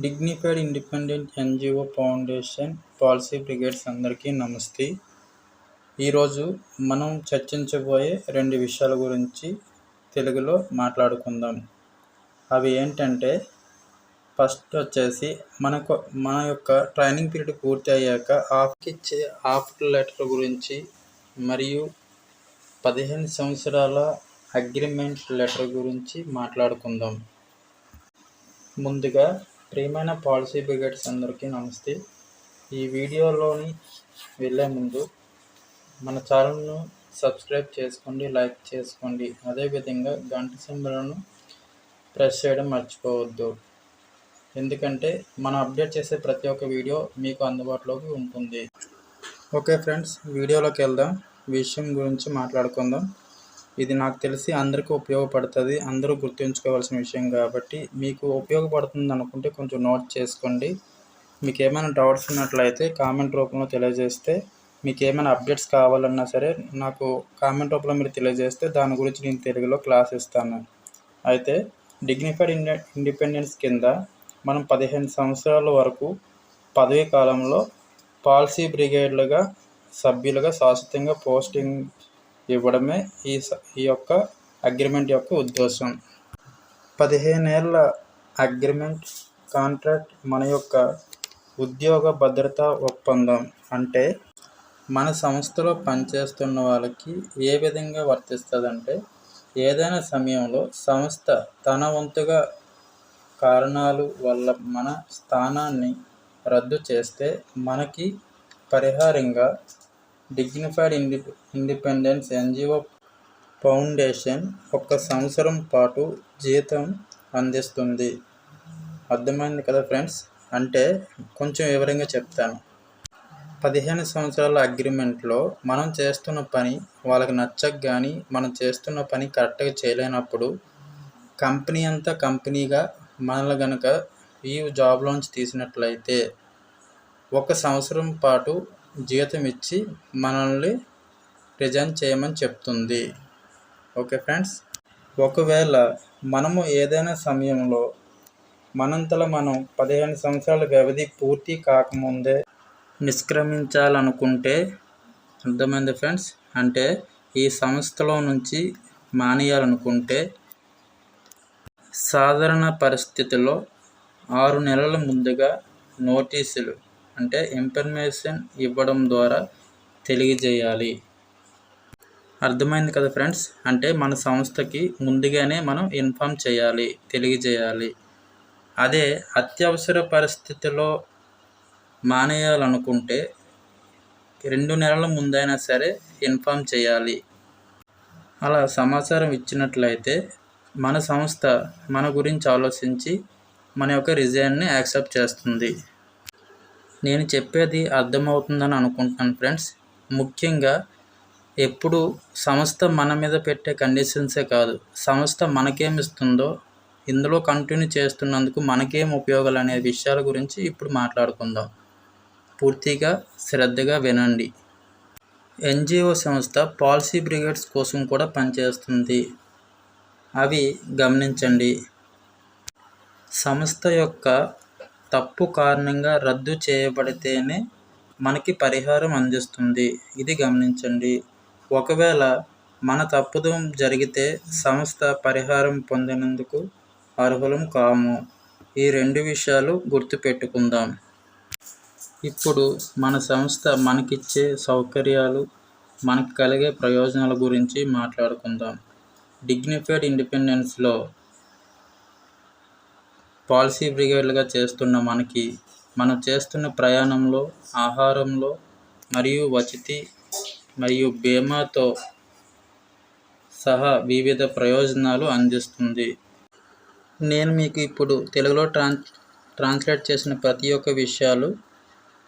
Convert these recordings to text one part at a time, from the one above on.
Dignified independent NGO foundation policy brigades అందరికీ నమస్తే. ఈరోజు మనం చర్చించబోయే రెండు విషయాల గురించి తెలుగులో మాట్లాడుకుందాం. అవి ఏంటంటే ఫస్ట్ వచ్చేసి మనకు మన యొక్క ట్రైనింగ్ పీరియడ్ పూర్తి అయ్యాక ఆఫ్కి ఇచ్చే లెటర్ గురించి మరియు పదిహేను సంవత్సరాల అగ్రిమెంట్ లెటర్ గురించి మాట్లాడుకుందాం. ముందుగా ప్రియమైన పాలసీ బ్రిగేడ్స్ అందరికీ నమస్తే. ఈ వీడియోలోని వెళ్ళే ముందు మన ఛానల్ను సబ్స్క్రైబ్ చేసుకోండి లైక్ చేసుకోండి. అదేవిధంగా గంట సింబలను ప్రెస్ చేయడం మర్చిపోవద్దు. ఎందుకంటే మనం అప్డేట్ చేసే ప్రతి ఒక్క వీడియో మీకు అందుబాటులోకి ఉంటుంది. ఓకే ఫ్రెండ్స్ వీడియోలోకి వెళ్దాం. విషయం గురించి మాట్లాడుకుందాం. ఇది నాకు తెలిసి అందరికీ ఉపయోగపడుతుంది. అందరూ గుర్తుంచుకోవాల్సిన విషయం కాబట్టి మీకు ఉపయోగపడుతుంది అనుకుంటే కొంచెం నోట్ చేసుకోండి. మీకు ఏమైనా డౌట్స్ ఉన్నట్లయితే కామెంట్ రూపంలో తెలియజేస్తే మీకు ఏమైనా అప్డేట్స్ కావాలన్నా సరే నాకు కామెంట్ రూపంలో మీరు తెలియజేస్తే దాని గురించి నేను తెలుగులో క్లాస్ ఇస్తాను. అయితే డిగ్నిఫైడ్ ఇండి ఇండిపెండెన్స్ కింద మనం పదిహేను సంవత్సరాల వరకు పదవీ కాలంలో పాలసీ బ్రిగేడ్లుగా సభ్యులుగా శాశ్వతంగా పోస్టింగ్ ఇవ్వడమే ఈ ఈ యొక్క అగ్రిమెంట్ యొక్క ఉద్దేశం. పదిహేనేళ్ళ అగ్రిమెంట్ కాంట్రాక్ట్ మన యొక్క ఉద్యోగ భద్రతా ఒప్పందం. అంటే మన సంస్థలో పనిచేస్తున్న వాళ్ళకి ఏ విధంగా వర్తిస్తుందంటే ఏదైనా సమయంలో సంస్థ తన వంతుగా కారణాలు వల్ల మన స్థానాన్ని రద్దు చేస్తే మనకి పరిహారంగా dignified indi independence NGO foundation ఒక సంవత్సరం పాటు జీతం అందిస్తుంది. అర్థమైంది కదా ఫ్రెండ్స్? అంటే కొంచెం వివరంగా చెప్తాను. పదిహేను సంవత్సరాల అగ్రిమెంట్లో మనం చేస్తున్న పని వాళ్ళకి నచ్చక కానీ మనం చేస్తున్న పని కరెక్ట్గా చేయలేనప్పుడు కంపెనీ అంతా కంపెనీగా మనల్ని కనుక ఈ జాబ్లోంచి తీసినట్లయితే ఒక సంవత్సరం పాటు జీతం ఇచ్చి మనల్ని రిజైన్ చేయమని చెప్తుంది. Okay friends? ఒకవేళ మనము ఏదైనా సమయంలో మనంతలో మనం పదిహేను సంవత్సరాల వ్యవధి పూర్తి కాకముందే నిష్క్రమించాలనుకుంటే అర్థమైంది ఫ్రెండ్స్? అంటే ఈ సంస్థలో నుంచి మానేయాలనుకుంటే సాధారణ పరిస్థితుల్లో ఆరు నెలల ముందుగా నోటీసులు అంటే ఇన్ఫర్మేషన్ ఇవ్వడం ద్వారా తెలియజేయాలి. అర్థమైంది కదా ఫ్రెండ్స్ అంటే మన సంస్థకి ముందుగానే మనం ఇన్ఫామ్ చేయాలి తెలియజేయాలి. అదే అత్యవసర పరిస్థితిలో మానేయాలనుకుంటే రెండు నెలల ముందైనా సరే ఇన్ఫామ్ చేయాలి. అలా సమాచారం ఇచ్చినట్లయితే మన సంస్థ మన గురించి ఆలోచించి మన యొక్క రిజైన్ని యాక్సెప్ట్ చేస్తుంది. నేను చెప్పేది అర్థమవుతుందని అనుకుంటున్నాను ఫ్రెండ్స్. ముఖ్యంగా ఎప్పుడు సంస్థ మన మీద పెట్టే కండిషన్సే కాదు సంస్థ మనకేమిస్తుందో ఇందులో కంటిన్యూ చేస్తున్నందుకు మనకేం ఉపయోగాలు అనే విషయాల గురించి ఇప్పుడు మాట్లాడుకుందాం. పూర్తిగా శ్రద్ధగా వినండి. ఎన్జిఓ సంస్థ పాలసీ బ్రిగేడ్స్ కోసం కూడా పనిచేస్తుంది. అవి గమనించండి. సంస్థ యొక్క తప్పు కారణంగా రద్దు చేయబడితేనే మనకి పరిహారం అందిస్తుంది. ఇది గమనించండి. ఒకవేళ మన తప్పుదం జరిగితే సంస్థ పరిహారం పొందినందుకు అర్హులం కాము. ఈ రెండు విషయాలు గుర్తుపెట్టుకుందాం. ఇప్పుడు మన సంస్థ మనకిచ్చే సౌకర్యాలు మనకు కలిగే ప్రయోజనాల గురించి మాట్లాడుకుందాం. డిగ్నిఫైడ్ ఇండిపెండెన్స్లో పాలసీ బ్రిగేడ్లుగా చేస్తున్న మనకి మనం చేస్తున్న ప్రయాణంలో ఆహారంలో మరియు వసతి మరియు బీమాతో సహా వివిధ ప్రయోజనాలు అందిస్తుంది. నేను మీకు ఇప్పుడు తెలుగులో ట్రాన్ ట్రాన్స్లేట్ చేసిన ప్రతి ఒక్క విషయాలు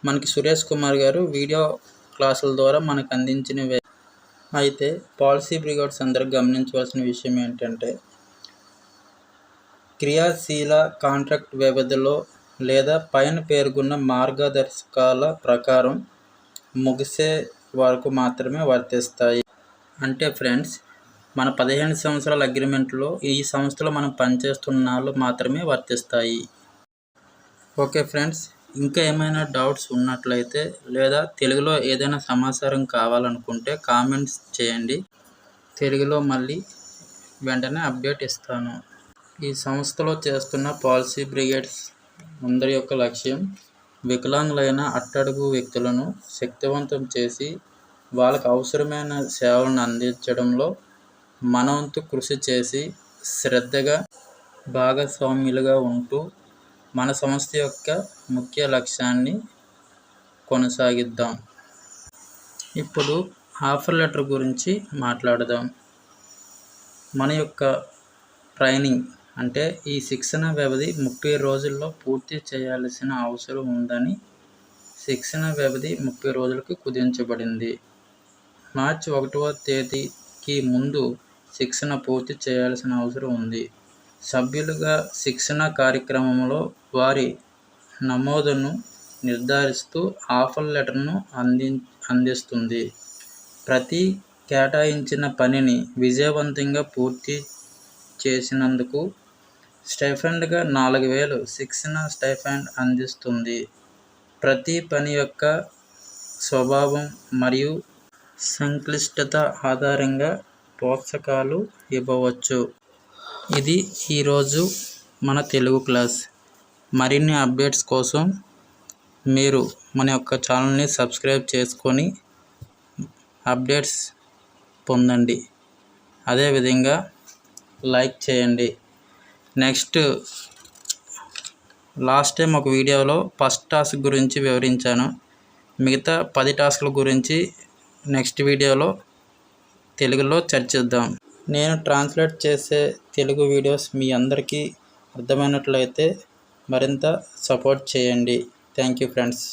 మనకి సురేష్ కుమార్ గారు వీడియో క్లాసుల ద్వారా మనకు అందించినవే అయితే పాలసీ బ్రిగేడ్స్ అందరూ గమనించవలసిన విషయం ఏంటంటే క్రియాశీల కాంట్రాక్ట్ వ్యవధిలో లేదా పైన పేర్కొన్న మార్గదర్శకాల ప్రకారం ముగిసే వరకు మాత్రమే వర్తిస్తాయి. అంటే ఫ్రెండ్స్ మన పదిహేను సంవత్సరాల అగ్రిమెంట్లో ఈ సంస్థలో మనం పనిచేస్తున్న మాత్రమే వర్తిస్తాయి. ఓకే ఫ్రెండ్స్ ఇంకా ఏమైనా డౌట్స్ ఉన్నట్లయితే లేదా తెలుగులో ఏదైనా సమాచారం కావాలనుకుంటే కామెంట్స్ చేయండి. తెలుగులో మళ్ళీ వెంటనే అప్డేట్ ఇస్తాను. ఈ సంస్థలో చేస్తున్న పాలసీ బ్రిగేడ్స్ అందరి యొక్క లక్ష్యం వికలాంగులైన అట్టడుగు వ్యక్తులను శక్తివంతం చేసి వాళ్ళకు అవసరమైన సేవలను అందించడంలో మన వంతు కృషి చేసి శ్రద్ధగా భాగస్వామ్యులుగా ఉంటూ మన సంస్థ యొక్క ముఖ్య లక్ష్యాన్ని కొనసాగిద్దాం. ఇప్పుడు ఆఫర్ లెటర్ గురించి మాట్లాడదాం. మన యొక్క ట్రైనింగ్ అంటే ఈ శిక్షణ వ్యవధి ముప్పై రోజుల్లో పూర్తి చేయాల్సిన అవసరం ఉందని శిక్షణ వ్యవధి ముప్పై రోజులకు కుదించబడింది. మార్చి ఒకటవ తేదీకి ముందు శిక్షణ పూర్తి చేయాల్సిన అవసరం ఉంది. సభ్యులుగా శిక్షణ కార్యక్రమంలో వారి నమోదును నిర్ధారిస్తూ ఆఫర్ లెటర్ను అంది అందిస్తుంది. ప్రతి కేటాయించిన పనిని విజయవంతంగా పూర్తి చేసినందుకు స్టైఫండ్గా నాలుగు వేలు శిక్షణ స్టైఫండ్ అందిస్తుంది. ప్రతి పని యొక్క స్వభావం మరియు సంక్లిష్టత ఆధారంగా పోషకాలు ఇవ్వవచ్చు. ఇది ఈరోజు మన తెలుగు క్లాస్. మరిన్ని అప్డేట్స్ కోసం మీరు మన యొక్క ఛానల్ని సబ్స్క్రైబ్ చేసుకొని అప్డేట్స్ పొందండి. అదేవిధంగా లైక్ చేయండి. నెక్స్ట్ లాస్ట్ టైం ఒక వీడియోలో ఫస్ట్ టాస్క్ గురించి వివరించాను. మిగతా పది టాస్క్ల గురించి నెక్స్ట్ వీడియోలో తెలుగులో చర్చిద్దాం. నేను ట్రాన్స్లేట్ చేసే తెలుగు వీడియోస్ మీ అందరికీ అర్థమైనట్లయితే మరింత సపోర్ట్ చేయండి. Thank you friends.